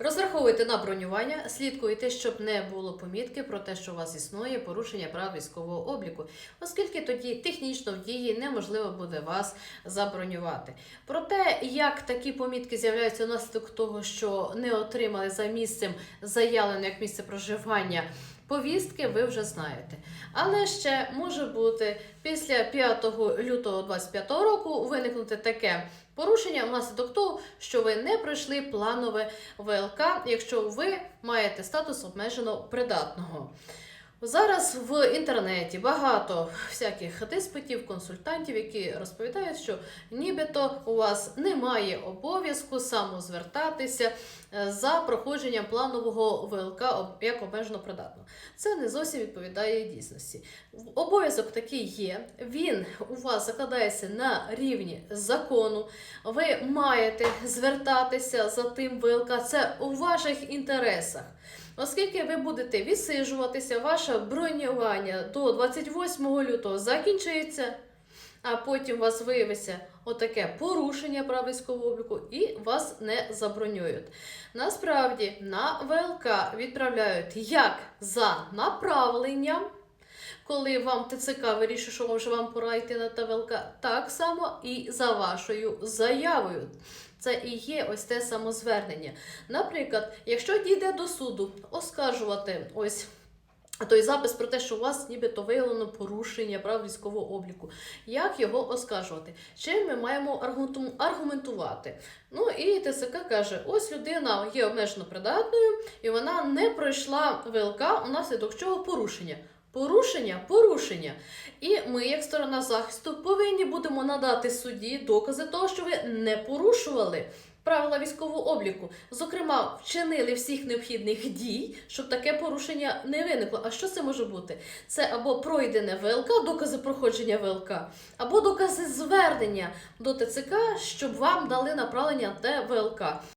Розраховуйте на бронювання, слідкуйте, щоб не було помітки про те, що у вас існує порушення прав військового обліку, оскільки тоді технічно в дії неможливо буде вас забронювати. Про те, як такі помітки з'являються внаслідок того, що не отримали за місцем заявлено як місце проживання. Повістки ви вже знаєте. Але ще може бути після 5 лютого 2025 року виникнути таке порушення внаслідок того, що ви не пройшли планове ВЛК, якщо ви маєте статус обмежено придатного. Зараз в інтернеті багато всяких диспутів, консультантів, які розповідають, що нібито у вас немає обов'язку самозвертатися е, за проходженням планового ВЛК як обмежено придатно. Це не зовсім відповідає дійсності. Обов'язок такий є. Він у вас закладається на рівні закону. Ви маєте звертатися за тим ВЛК. Це у ваших інтересах. Оскільки ви будете відсиджуватися, ваше бронювання до 28 лютого закінчується, а потім у вас виявиться отаке порушення прав військового обліку і вас не забронюють. Насправді на ВЛК відправляють як за направленням, коли вам ТЦК вирішує, що може вам пора йти на ТВЛК, так само і за вашою заявою. Це і є ось те самозвернення. Наприклад, якщо дійде до суду оскаржувати ось. Той запис про те, що у вас нібито виявлено порушення прав військового обліку. Як його оскаржувати? Чим ми маємо аргументувати? Ну і ТСК каже: ось людина є обмежено придатною, і вона не пройшла ВЛК, унаслідок чого порушення. Порушення, порушення. І ми, як сторона захисту, повинні будемо надати судді докази того, що ви не порушували правила військового обліку. Зокрема, вчинили всіх необхідних дій, щоб таке порушення не виникло. А що це може бути? Це або пройдене ВЛК, докази проходження ВЛК, або докази звернення до ТЦК, щоб вам дали направлення на те ВЛК.